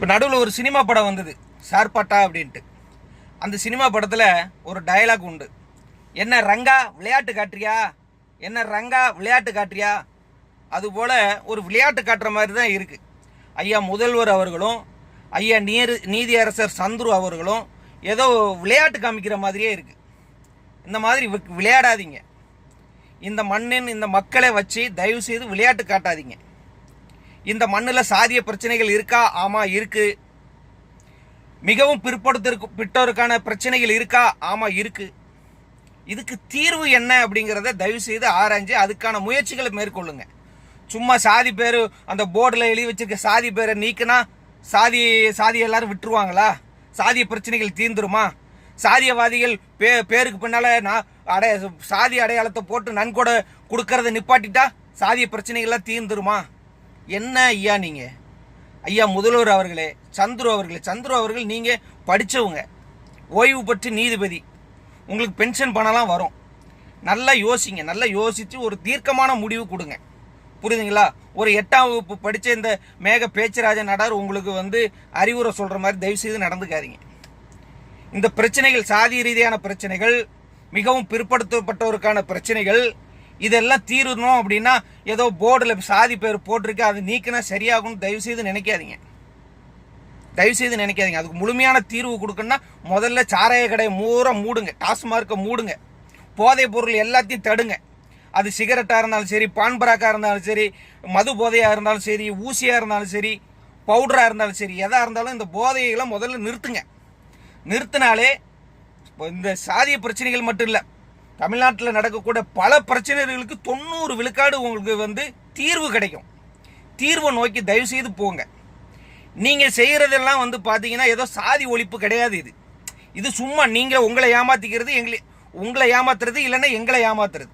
இப்போ நடுவில் ஒரு சினிமா படம் வந்தது. சார்பாட்டா அப்படின்ட்டு. அந்த சினிமா படத்தில் ஒரு டயலாக் உண்டு. என்ன ரங்கா விளையாட்டு காட்டுறியா? என்ன ரங்கா விளையாட்டு காட்டுறியா? அதுபோல் ஒரு விளையாட்டு காட்டுற மாதிரி தான் இருக்குது ஐயா முதல்வர் அவர்களும் ஐயா நீர் நீதியரசர் சந்துரு அவர்களும் ஏதோ விளையாட்டு காமிக்கிற மாதிரியே இருக்குது இந்த மாதிரி விளையாடாதீங்க. இந்த மண்ணின் இந்த மக்களை வச்சு தயவு செய்து விளையாட்டு காட்டாதீங்க. இந்த மண்ணில் சாதிய பிரச்சனைகள் இருக்கா? ஆமாம் இருக்குது மிகவும் பிற்படுத்திற்கு பிட்டோருக்கான பிரச்சனைகள் இருக்கா? ஆமாம் இருக்குது இதுக்கு தீர்வு என்ன அப்படிங்கிறத தயவு செய்து ஆராய்ஞ்சு அதுக்கான முயற்சிகளை மேற்கொள்ளுங்க. சும்மா சாதி பேர் அந்த போர்டில் எழுதி வச்சிருக்க சாதி பேரை நீக்கினா சாதி சாதி எல்லாரும் விட்டுருவாங்களா? சாதிய பிரச்சனைகள் தீர்ந்துருமா? சாதியவாதிகள் பே பேருக்கு பின்னால் நான் அடைய சாதி அடையாளத்தை போட்டு நன்கொடை கொடுக்கறத நிப்பாட்டிட்டா சாதிய பிரச்சனைகள்லாம் தீர்ந்துருமா? என்ன ஐயா நீங்கள் ஐயா முதல்வர் அவர்களே சந்துரு அவர்களே சந்துரு அவர்கள் நீங்கள் படிச்சவங்க. ஓய்வு பெற்று நீதிபதி. உங்களுக்கு பென்ஷன் பணம்லாம் வரும். நல்லா யோசிங்க நல்லா யோசித்து ஒரு தீர்க்கமான முடிவு கொடுங்க. புரியுதுங்களா? ஒரு எட்டாம் வகுப்பு படித்த இந்த மேக பேச்சுராஜ நடார் உங்களுக்கு வந்து அறிவுரை சொல்கிற மாதிரி தயவு செய்து நடந்துக்காதீங்க. இந்த பிரச்சனைகள் சாதி ரீதியான பிரச்சனைகள் மிகவும் பிற்படுத்தப்பட்டவருக்கான பிரச்சனைகள் இதெல்லாம் தீரணும் அப்படின்னா ஏதோ போர்டில் சாதி பேர் போட்டிருக்கு அது நீக்கினா சரியாகும்னு தயவு செய்து நினைக்காதீங்க. தயவு செய்து நினைக்காதீங்க. அதுக்கு முழுமையான தீர்வு கொடுக்கணும்னா முதல்ல சாராய கடையை மூற மூடுங்க. டாஸ்மார்க்கை மூடுங்க. போதைப் பொருள் எல்லாத்தையும் தடுங்க. அது சிகரெட்டாக இருந்தாலும் சரி பான்பராக்காக இருந்தாலும் சரி மது போதையாக இருந்தாலும் சரி ஊசியாக இருந்தாலும் சரி பவுடராக இருந்தாலும் சரி எதாக இருந்தாலும் இந்த போதையெல்லாம் முதல்ல நிறுத்துங்க. நிறுத்தினாலே இந்த சாதிய பிரச்சனைகள் மட்டும் இல்லை தமிழ்நாட்டில் நடக்கக்கூடிய பல பிரச்சனைகளுக்கு தொண்ணூறு விழுக்காடு உங்களுக்கு வந்து தீர்வு கிடைக்கும். தீர்வை நோக்கி தயவு செய்து போங்க. நீங்கள் செய்கிறதெல்லாம் வந்து பார்த்தீங்கன்னா ஏதோ சாதி ஒழிப்பு கிடையாது இது. இது சும்மா நீங்கள் உங்களை ஏமாற்றிக்கிறது எங்களை உங்களை ஏமாத்துறது இல்லைன்னா எங்களை ஏமாத்துறது.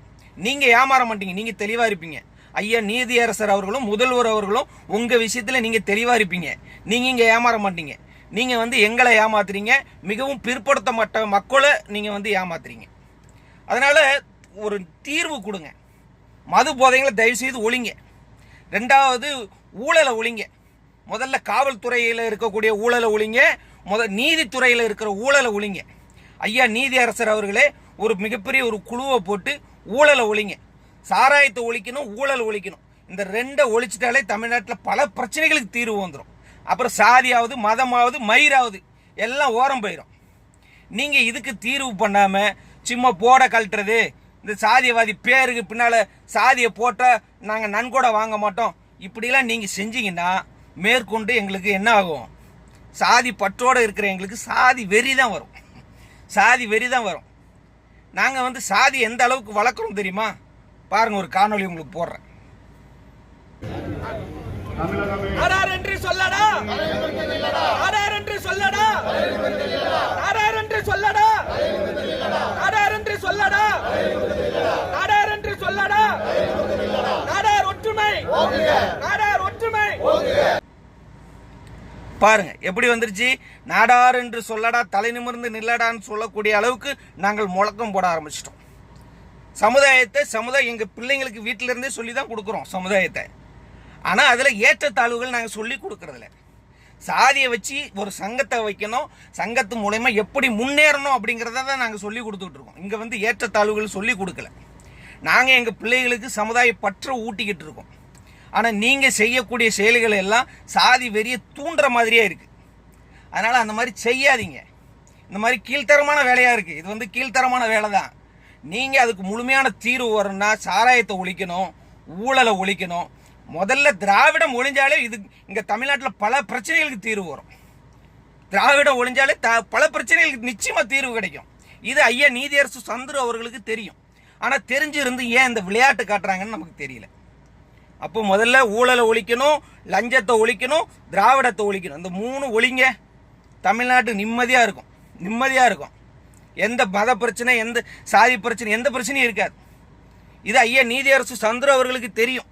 நீங்கள் ஏமாற மாட்டீங்க நீங்கள் தெளிவாக இருப்பீங்க. ஐயா நீதியரசர் அவர்களும் முதல்வர் அவர்களும் உங்கள் விஷயத்தில் நீங்கள் தெளிவாக இருப்பீங்க. நீங்கள் இங்கே ஏமாற மாட்டீங்க. நீங்கள் வந்து எங்களை ஏமாத்துறீங்க. மிகவும் பிற்படுத்தப்பட்ட மக்களை நீங்கள் வந்து ஏமாத்துறீங்க. அதனால் ஒரு தீர்வு கொடுங்க. மது போதைங்களை தயவு செய்து ஒழிங்க. ரெண்டாவது ஊழலை ஒழிங்க. முதல்ல காவல்துறையில் இருக்கக்கூடிய ஊழலை ஒழிங்க. முத நீதித்துறையில் இருக்கிற ஊழலை ஒழிங்க. ஐயா நீதியரசர் அவர்களே ஒரு மிகப்பெரிய ஒரு குழுவை போட்டு ஊழலை ஒழிங்க. சாராயத்தை ஒழிக்கணும் ஊழல் ஒழிக்கணும். இந்த ரெண்டை ஒழிச்சிட்டாலே தமிழ்நாட்டில் பல பிரச்சனைகளுக்கு தீர்வு வந்துடும் அப்புறம் சாதியாவது மதமாவது மயிராவது எல்லாம் ஓரம் போயிடும் நீங்கள் இதுக்கு தீர்வு பண்ணாமல் சும்மா போட கழட்டுறது. இந்த சாதியவாதி பேருக்கு பின்னால் சாதியை போட்டால் நாங்கள் நன்கொடை வாங்க மாட்டோம். இப்படிலாம் நீங்கள் செஞ்சீங்கன்னா மேற்கொண்டு எங்களுக்கு என்ன ஆகும்? சாதி பற்றோடு இருக்கிற எங்களுக்கு சாதி வெறி தான் வரும். சாதி வெறி தான் வரும். நாங்கள் வந்து சாதி எந்த அளவுக்கு வளர்க்குறோம் தெரியுமா? பாருங்கள் ஒரு காணொளி உங்களுக்கு போடுறேன் ஆறார் என்று சொல்லடா ஆறார் என்று சொல்லடா ஆறார் என்று சொல்லடா ஆறார் என்று சொல்லடா. நாடார் என்று சொல்லடா. நாடார் ஒற்றுமை. நாடார் ஒற்றுமை. பாருங்க எப்படி வந்துருச்சு? நாடார் என்று சொல்லடா தலை நிமிர்ந்து நில்லடான்னு சொல்லக்கூடிய அளவுக்கு நாங்கள் முழக்கம் போட ஆரம்பிச்சிட்டோம். சமுதாயத்தை சமுதாயம் எங்க பிள்ளைங்களுக்கு வீட்டில இருந்தே சொல்லி தான் கொடுக்குறோம் சமுதாயத்தை. ஆனா அதுல ஏற்றத்தாழ்வுகள் நாங்க சொல்லி கொடுக்கறதில்ல. சாதியை வச்சு ஒரு சங்கத்தை வைக்கணும். சங்கத்து மூலயமா எப்படி முன்னேறணும் அப்படிங்கிறத தான் நாங்கள் சொல்லி கொடுத்துட்ருக்கோம் இங்கே வந்து ஏற்றத்தாழ்வுகள் சொல்லி கொடுக்கல. நாங்கள் எங்கள் பிள்ளைகளுக்கு சமுதாய பற்ற ஊட்டிக்கிட்டு இருக்கோம். ஆனால் நீங்கள் செய்யக்கூடிய செயல்கள் எல்லாம் சாதி வெறிய தூண்டுற மாதிரியே இருக்குது அதனால் அந்த மாதிரி செய்யாதீங்க. இந்த மாதிரி கீழ்த்தரமான வேலையாக இருக்குது இது வந்து கீழ்த்தரமான வேலை தான். நீங்கள் அதுக்கு முழுமையான தீர்வு வரணும்னா சாராயத்தை ஒழிக்கணும் ஊழலை ஒழிக்கணும் முதல்ல திராவிடம் ஒழிஞ்சாலே இது இங்கே தமிழ்நாட்டில் பல பிரச்சனைகளுக்கு தீர்வு வரும். திராவிடம் ஒழிஞ்சாலே த பல பிரச்சனைகளுக்கு நிச்சயமாக தீர்வு கிடைக்கும். இது ஐயா நீதியரசு சந்துரு அவர்களுக்கு தெரியும். ஆனால் தெரிஞ்சிருந்து ஏன் இந்த விளையாட்டு காட்டுறாங்கன்னு நமக்கு தெரியல. அப்போ முதல்ல ஊழலை ஒழிக்கணும் லஞ்சத்தை ஒழிக்கணும் திராவிடத்தை ஒழிக்கணும். இந்த மூணு ஒழிங்க தமிழ்நாட்டு நிம்மதியாக இருக்கும். நிம்மதியாக இருக்கும். எந்த மத பிரச்சனை எந்த சாதி பிரச்சனை எந்த பிரச்சனையும் இருக்காது. இது ஐயா நீதியரசு சந்துரு அவர்களுக்கு தெரியும்.